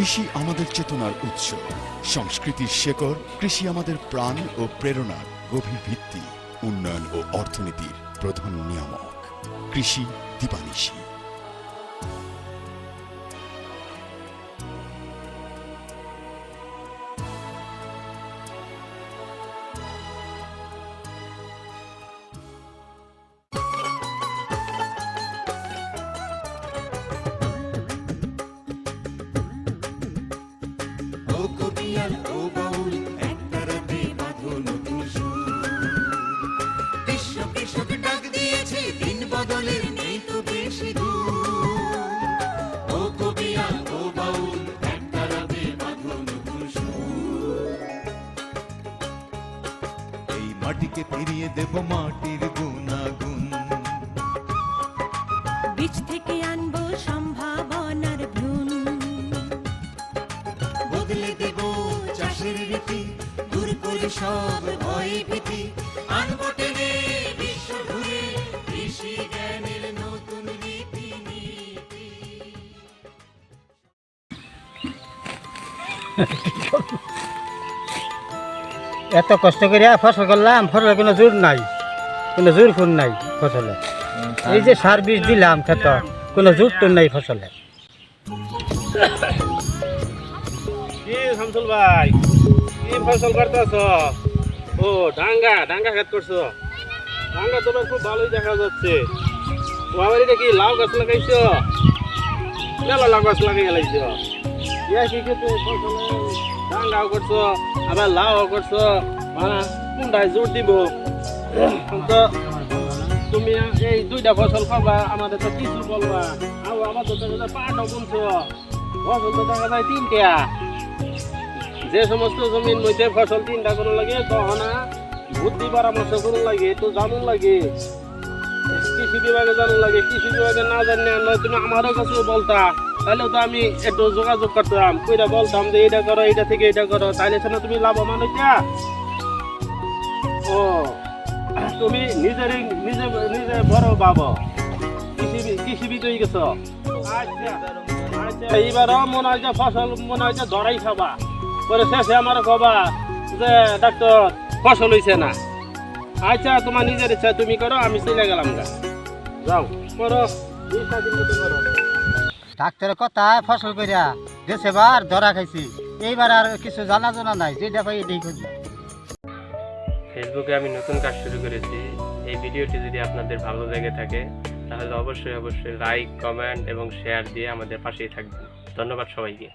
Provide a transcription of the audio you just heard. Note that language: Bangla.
কৃষি আমাদের চেতনার উৎস। সংস্কৃতির শেকড়, কৃষি আমাদের প্রাণ ও প্রেরণার গভীর ভিত্তি। উন্নয়ন ও অর্থনীতির প্রধান নিয়ামক। কৃষি দিবানিশী। কবিয়াল ও বাউল একতারাতে বাঁধো নতুন সুর কৃষক ডাক দিয়েছে দিন বদলের নেই তো বেশি দূর ও কবিয়াল ও বাউল একতারাতে বাঁধো নতুন এই মাটিকে ফিরিয়ে দেব মাটির গুণাগুণ। বীজ থেকে আনব সম্ভাবনার ভ্রূণ। বদলে দূর সব ভয় ভীতি আনব টেনে বিশ্ব ঘুরে কৃষি জ্ঞানের নতুন রীতি নীতি। এত কষ্ট করে ফসল করলাম ফসলের কোনো জোর নাই কোনো জোর ফুল নাই ফসলে। এই যে সার বীজ দিলাম খেত কোনো জোর টোর নাই ফসলে। শামসুল ভাই? কি ফসল করতেছ ও, ডাঙ্গা ডাঙ্গা খেত করছ? ডাঙ্গা তোমার খুব ভালোই দেখা যাচ্ছে। ও আমার এটা কি, লাউ গাছ লাগাইছো? মেলা লাউ গাছ লাগাই লাইছো? ইয়া কি ফসলে ডাঙ্গাও করছ, আবার লাউ করছ? কোনটায় জোর দিব। তুমি এই দুইটা ফসল করবা আমাদের তো কিছু বলবা। আর আমার তো পাটও বুনছো। ফসল তো দেখা যায় তিনটা। যে সমস্ত জমির মধ্যে ফসল তিনটা কোনো লাগে, গহনা বুদ্ধি পরামর্শ করুন লাগে একটু জানুন লাগে। কৃষি বিভাগে জানুন লাগে, কৃষি বিভাগে না জানলে নয়, তুমি আমারও কাছে বলতা। তাহলে তো আমি একটু যোগাযোগ করতাম, কইরা বলতাম যে এটা করো এটা থেকে এটা করো, তাইলে না তুমি লাভবান হইতা। ও, তুমি নিজের নিজে নিজে বড় বাবা। কৃষি কৃষিবিদ হয়ে গেছো আচ্ছা এইবারও মনে হয় যে ফসল মনে হয় যে ধরাই খাবা। পরে শেষে আমার কবা যে ডাক্তার ফসল হইছে না। আচ্ছা তোমার নিজের ইচ্ছা তুমি করো আমি চলে গেলাম গা। যাও করো। ডাক্তারের কথা ফসল করিয়া গেছে বার ধরা খাইছি। এইবার আর কিছু জানা জানা নাই যেটা পাই এটাই করি ফেসবুকে আমি নতুন কাজ শুরু করেছি। এই ভিডিওটি যদি আপনাদের ভালো লেগে থাকে তাহলে অবশ্যই অবশ্যই লাইক কমেন্ট এবং শেয়ার দিয়ে আমাদের পাশেই থাকবেন। ধন্যবাদ সবাইকে।